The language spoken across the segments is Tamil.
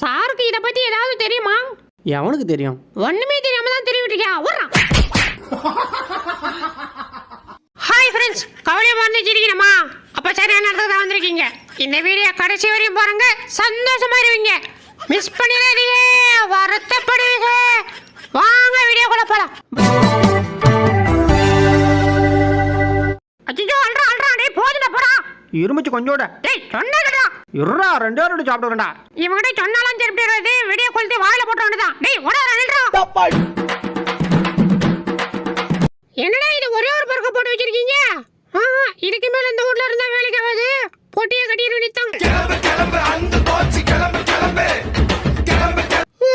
சாருக்கு இத பத்தி ஏதாவது தெரியுமா? எவனுக்கு தெரியும்? ஒண்ணுமே தெரியாம தான் தெரிவிட்டியா வர்றான் ஹாய் ஃப்ரெண்ட்ஸ் கவலையை மறந்துச்சிருக்கீங்கம்மா அப்ப சரியான இடத்துக்கு தான் வந்திருக்கீங்க. இந்த வீடியோ கடைசி வரையும் பாருங்க. சந்தோஷமா இருவீங்க மிஸ் பண்ணிடாதீங்க. வருத்தப்படுவீங்க. வாங்க வீடியோக்குள்ள போலாம். அச்சோ அல்றா அல்றா டேய் போதுடா போடா. இருமிச்சு கொஞ்சோட. டேய் சொன்னடா இருறா ரெண்டே ரெண்டு சாப்பிடுறா இவங்கிட்ட சொன்னாலும் திருப்பி வருது வீடியோ கொளுத்தி வாயில போட்ட வேண்டியதான் டேய் ஓடா நில்றா. என்னடா இது ஒரே ஒரு பருக்க போட்டு வச்சிருக்கீங்க? ஆஹா, இதுக்கு மேல இந்த ஊர்ல இருந்தா வேலைக்கு ஆகாது. பொட்டியை கட்டிட்டு நித்தான். ஓ,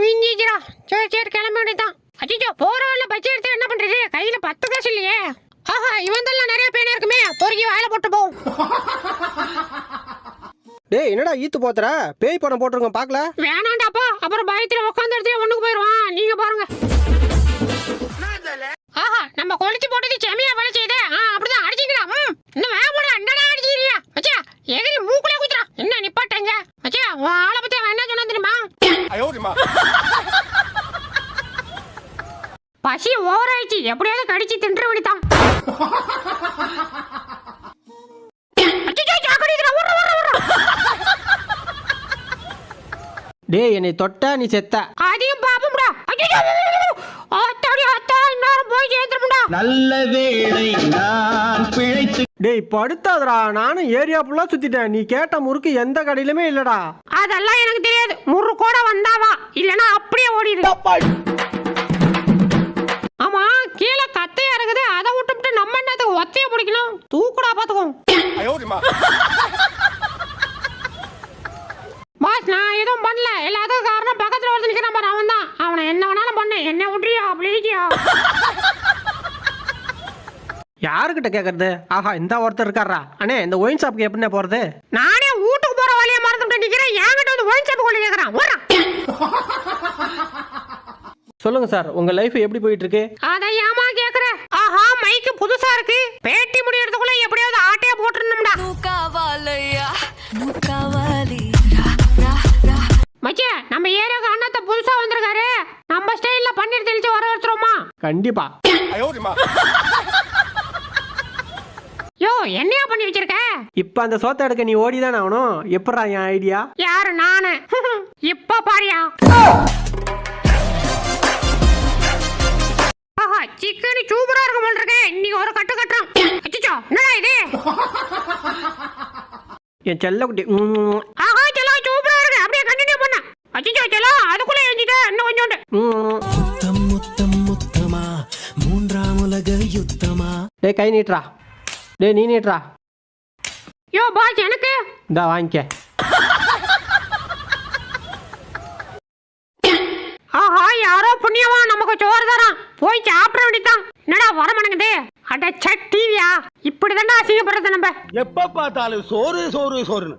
விஞ்சிச்சுடா சரி சரி கிளம்ப வேண்டியதான் அச்சோ போற வழியில பச்சை எடுத்து என்ன பண்றது கையில பத்து காசு இல்லையே ஆஹா இவன் நிறைய பேனா இருக்குமே பொறுக்கி வாயில போட்டு போகும் டேய் என்னடா ஈத்து போத்துற? பேய் படம் போட்டிருக்கோம் பார்க்கல? வேணாண்டாப்பா அப்புறம் பயத்துல உட்காந்த இடத்துல ஒண்ணுக்கு போயிடுவான் நீங்க பாருங்க. ஆஹா நம்ம கொளுத்தி போட்டது செமையா வேலை செய்யுதே ஆ அப்படிதான். அடிச்சிக்கிறா ம். இன்னும் வேகப்பட என்னடா அடிச்சிக்கிறியா? மச்சா எகிரி மூக்குல குத்துறா. என்ன நிப்பாட்டங்க மச்சா உன் ஆளை பத்தி அவன் என்ன சொன்னா தெரியுமா? பசி ஓவர் ஆயிடுச்சு எப்படியாவது கடிச்சு தின்று விடுத்தான் டேய் என்னை தொட்டா நீ செத்த? அதையும் பாப்போம்டா. ஆத்தாடி ஆத்தா இன்னும் போய் சேர்த்துருமுடா நல்ல வேளை நான் பிழைத்து டேய் படுத்தாதடா. நானும் ஏரியா ஃபுல்லா சுத்திட்டேன். நீ கேட்ட முறுக்கு எந்த கடையிலுமே இல்லடா. அதெல்லாம் எனக்கு தெரியாது. முறு கூட வந்தாவா இல்லனா அப்படியே ஓடிடு ஆமா கீழே கத்தையா இருக்குது அதை விட்டுவிட்டு நம்ம என்னத்துக்கு ஒத்தைய பிடிக்கணும்? தூக்குடா பாத்துக்கோ பாஸ் நான் எதுவும் பண்ணல எல்லாத்துக்கும் காரணம் பக்கத்துல ஒருத்தர் நிக்கிறான் பாரு அவன் தான் அவனை என்ன வேணாலும் பண்ணு என்ன விட்டுறியா ப்ளீஸியா யாருக்கிட்ட கேட்கறது ஆஹா இந்த ஒருத்தர் இருக்காரா? அண்ணே இந்த ஒயின் ஷாப்க்கு எப்படிண்ணே போறது? நானே வீட்டுக்கு போற வழியை மறந்துட்டு நிக்கிறேன். என்கிட்ட வந்து ஒயின் ஷாப் ஷாப்புக்கு கேக்குறான். சொல்லுங்க சார் உங்க லைஃப் எப்படி போயிட்டு இருக்கு அதை ஏமா கேக்குற? ஆஹா மைக்கு புதுசா இருக்கு. பேட்டி முடியறதுக்குள்ள எப்படியாவது ஆட்டைய போட்டுருணும்டா நூக்காவாலையா நூக்காவாலி மச்சே நம்ம ஏரியாவுக்கு அண்ணாத்த புதுசா வந்திருக்காரு. நம்ம ஸ்டைல்ல பன்னீர் தெளிச்சு வர வச்சுருவோமா? கண்டிப்பா. என்னையா பண்ணி வச்சிருக்க? இப்ப அந்த சோத்த எடுக்க நீ ஓடிதானே ஆகணும்? எப்படா என் ஐடியா? யாரு நானு? இப்ப பாரியா? ஆஹா சிக்கன் சூப்பரா இருக்கும் போல இருக்கு. இன்னைக்கு ஒரு கட்டு கட்டுறோம். அச்சச்சோ என்னடா இது? என் செல்லக்குட்டி ம், ஆஹா செல்லாம் சூப்பரா இருக்கு. அப்படியே கண்டினியூ பண்ண. அச்சச்சோ செல்லாம் அதுக்குள்ள எழுதிட்ட இன்னும் கொஞ்சோண்டு. முத்தம் முத்தம் முத்தமா மூன்றாம் உலக யுத்தமா? டேய் கை நீட்டுறா. டேய் நீ நீட்டுறா யோ பாஸ் எனக்கு? இந்தா வாங்கிக்க. ஆஹா யாரோ புண்ணியவா நமக்கு சோறு தரான். போய் சாப்பிட வேண்டியதான் என்னடா வர மாட்டேங்குது அட சட் டிவியா இப்படிதான்டா அசிங்கப்படுறது நம்ம. எப்ப பார்த்தாலும் சோறு சோறு சோறுன்னு.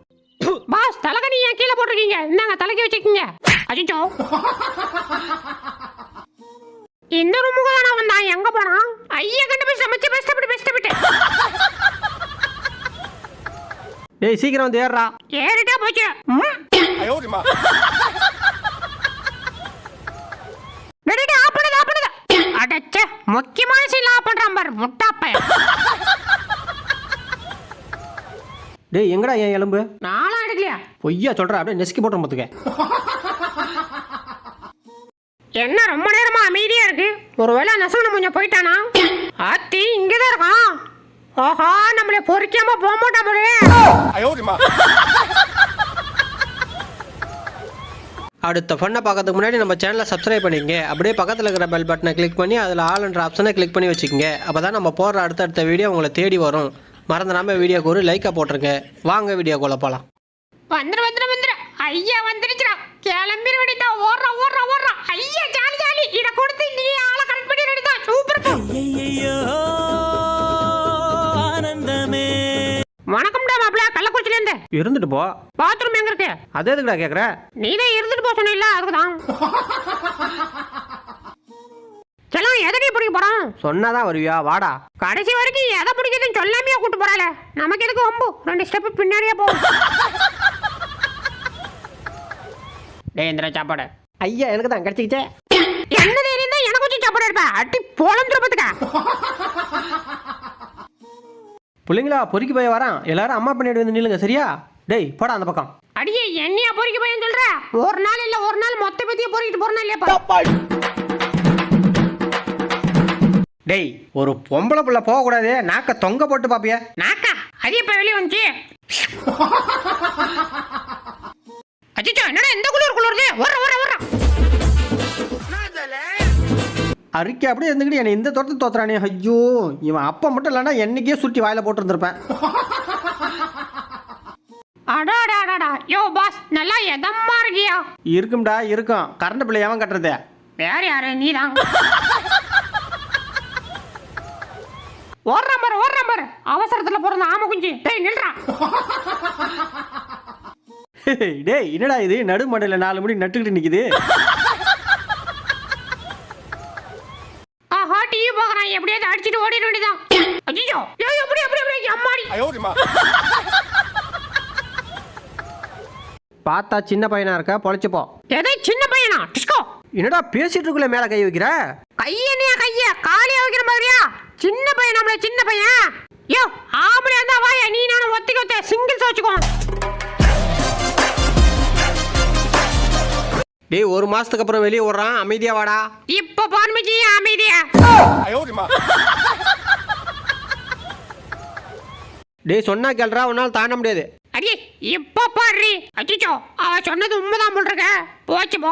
பாஸ் தலகணி ஏன் கீழே போட்டிருக்கீங்க? இந்தாங்க தலைக்கு வச்சுக்கீங்க. அஜிச்சோ இந்த ரூமுக்கு தானே? வந்தான் எங்க போனான்? ஐயா கண்டு போய் சமைச்சு பெஸ்ட் பெஸ்ட் விட்டு டேய் சீக்கிரம் வந்து ஏறுறா ஏறிட்டா போச்சு. அடச்சே, முக்கியமான சீன் ஆஃப் பண்றான் பாரு முட்டாப்ப டேய் எங்கடா என் எலும்பு? நானும் எடுக்கலையா? பொய்யா சொல்ற அப்படியே நெசுக்கி போட்டு பார்த்துக்க என்ன ரொம்ப நேரமா அமைதியா இருக்கு? ஒருவேளை நெசவன கொஞ்சம் போயிட்டானா? ஆத்தி இங்கதான் இருக்கான். ஆஹா நம்மள பொறிக்காம போக மாட்டாமலே அடுத்த ஃபன்னை பார்க்கறதுக்கு முன்னாடி நம்ம சேனலை சப்ஸ்கிரைப் பண்ணிக்கங்க. அப்படியே பக்கத்தில் இருக்கிற பெல் பட்டனை கிளிக் பண்ணி அதில் ஆல்ன்ற ஆப்ஷனை கிளிக் பண்ணி வச்சுக்கோங்க. அப்போ தான் நம்ம போடுற அடுத்தடுத்த வீடியோ உங்களை தேடி வரும். மறந்துடாமல் வீடியோக்கு ஒரு லைக்காக போட்டிருங்க. வாங்க வீடியோக்குள்ள போகலாம் வந்துரு வந்துரு வந்துரு. ஐயா வந்துருச்சுடா. கிளம்பிட வேண்டியதான் இருந்துட்டு போ. பாத்ரூம் எங்க இருக்கு? அதே எதுக்குடா கேட்குற நீ தான் இருந்துட்டு போக சொன்னில்ல அதுக்குதான். செல்லாம் எதடி பிடிக்க போறோம்? சொன்னாதான் வருவியா? வாடா. கடைசி வரைக்கும் எதை பிடிக்குதுன்னு சொல்லாமையே கூட்டு போறாள? நமக்கு எதுக்கு வம்பு? ரெண்டு ஸ்டெப் பின்னாடியே போகும் டேய் இந்த சாப்பாடு. ஐயா எனக்கு தான் கிடைச்சிக்கிச்சே. என்ன தைரியம் எனக்கு கொஞ்சம் சாப்பாடு எடுப்ப? அட்டி பொழந்துருப்பதுக்கா பிள்ளைங்களா பொறுக்கி போய் வரான். எல்லாரும் அம்மா பண்ணிட்டு வந்து நில்லுங்க சரியா? டேய் போடா அந்த பக்கம். அடியே என்னையா பொறிக்க பையன் சொல்ற? ஒரு நாள் இல்ல ஒரு நாள் மொத்த பத்தியே பொறிக்கிட்டு போறனா இல்லையாப்பா டேய் ஒரு பொம்பளை புள்ள போகக்கூடாது. நாக்க தொங்க போட்டு பாப்பிய. நாக்கா? அது இப்ப வெளியே வந்துச்சு. அச்சோ என்னடா இந்த குளிர் குளிருது? வர வர வர அரிக்க அப்படியே இருந்துக்கிட்டு என்னை இந்த தோட்டத்தை தோத்துறானே. ஐயோ இவன் அப்பா மட்டும் இல்லைன்னா என்னைக்கே சுட்டி வாயில போட்டுருந்துருப்பேன். அடாடா அடாடா யோ பாஸ் நல்லா எதம்மா இருக்கியா? இருக்கும்டா இருக்கும். கரண்ட் பிள்ளை எவன் கட்டுறது? வேற யாரு? நீதான். ஓடுற பாரு ஓடுற பாரு. அவசரத்துல பிறந்த ஆம குஞ்சு. டேய் நில்றா. டேய் என்னடா இது? நடுமண்டையில் நாலு முடி நட்டுக்கிட்டு நிக்குது ஆஹா டிவி பார்க்கறான் எப்படியாவது அடிச்சிட்டு ஓடிட வேண்டியதான் ஐயோ ஐயோ எப்படி எப்படி பார்த்தா சின்ன பையனா இருக்க? பொழைச்சுப்போ எதை சின்ன பையனா? டிஸ்கோ. என்னடா பேசிட்டு இருக்குள்ள மேல கை வைக்கிற? கையனையா கைய? காலியா வைக்கிற மாதிரியா? சின்ன பையன் நம்மள சின்ன பையன். யோ ஆம்பளை இருந்தா வாயா? நீ நானும் ஒத்திக்க ஒத்த சிங்கிள்ஸ் வச்சுக்கோ டேய் ஒரு மாசத்துக்கு அப்புறம் வெளியே விடுறான் அமைதியா வாடா. இப்ப பார்மிச்சி அமைதியா. டேய் சொன்னா கேள்றா உன்னால் தாண்ட முடியாது. அடி இப்ப பாரு அச்சிச்சோ அவ சொன்னது உண்மைதான் போல் இருக்க. போச்சு போ.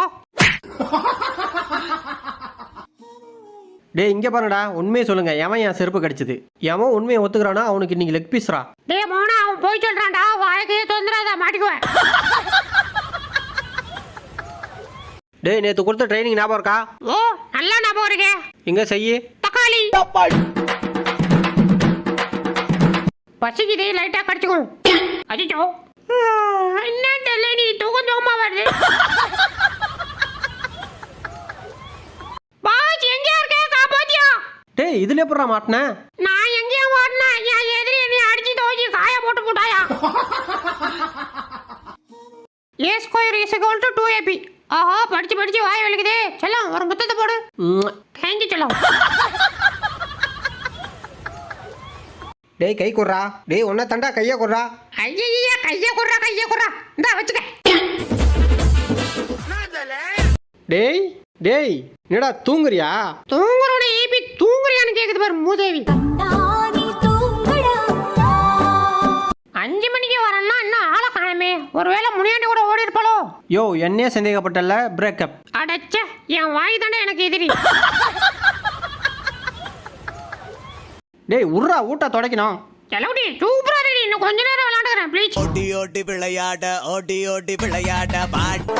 டேய் இங்க பாருடா உண்மையை சொல்லுங்க. எவன் என் செருப்பு கடிச்சது? எவன் உண்மையை ஒத்துக்கிறானா அவனுக்கு இன்னைக்கு லெக் பீஸ்ரா டேய் மோனா அவன் போய் சொல்றான்டா. வாழ்க்கையே தொந்தராத மாட்டிக்குவேன். டேய் நேத்து கொடுத்த ட்ரைனிங் ஞாபகம் இருக்கா? ஓ நல்லா ஞாபகம் இருக்கே. இங்க செய்யி. தக்காளி. பசிக்குது லைட்டா கடிச்சுக்கோ. அச்சிச்சோ. என்ன தெரியல நீ தூக்கம் தூக்கமா வருது. பாஸ் எங்கேயா இருக்க? காப்பாத்தியா? டேய் இதுல எப்படா மாட்டின? நான் எங்கேயா ஓடினேன். என் எதிரி நீ அடிச்சு தோச்சி காய போட்டு போட்டாயா? A square is equal to two AB ஆஹா படிச்சு படிச்சு வாய் வலிக்குதே. செல்லம் ஒரு முத்தத்தை போடு. தேங்க்யூ செல்லம். டேய் கை குடுறா. டேய் உன்ன தண்டா கைய குடுறா. ஐயா கைய குடுறா கைய குடுறா. இந்தா வச்சுக்க. டேய் டேய் என்னடா தூங்குறியா? தூங்குறோட ஏபி தூங்குறியான்னு கேக்குது பாரு மூதேவி. அஞ்சு மணிக்கு வரேன்னா இன்னும் ஆளை காணமே. ஒருவேளை முனியாண்டி கூட ஓடி இருப்பாளோ? யோ என்னையே சந்தேகப்பட்டல பிரேக்கப் அடச்சே என் வாய் தானே எனக்கு எதிரி. டேய் உர்றா ஊட்டா தொடக்கணும். செலவுடி சூப்பரா ரெடி இன்னும் கொஞ்ச நேரம் விளையாண்டுக்கிறேன் ப்ளீஸ் ஓடி ஓடி விளையாட ஓடி ஓடி விளையாட பாட்டு.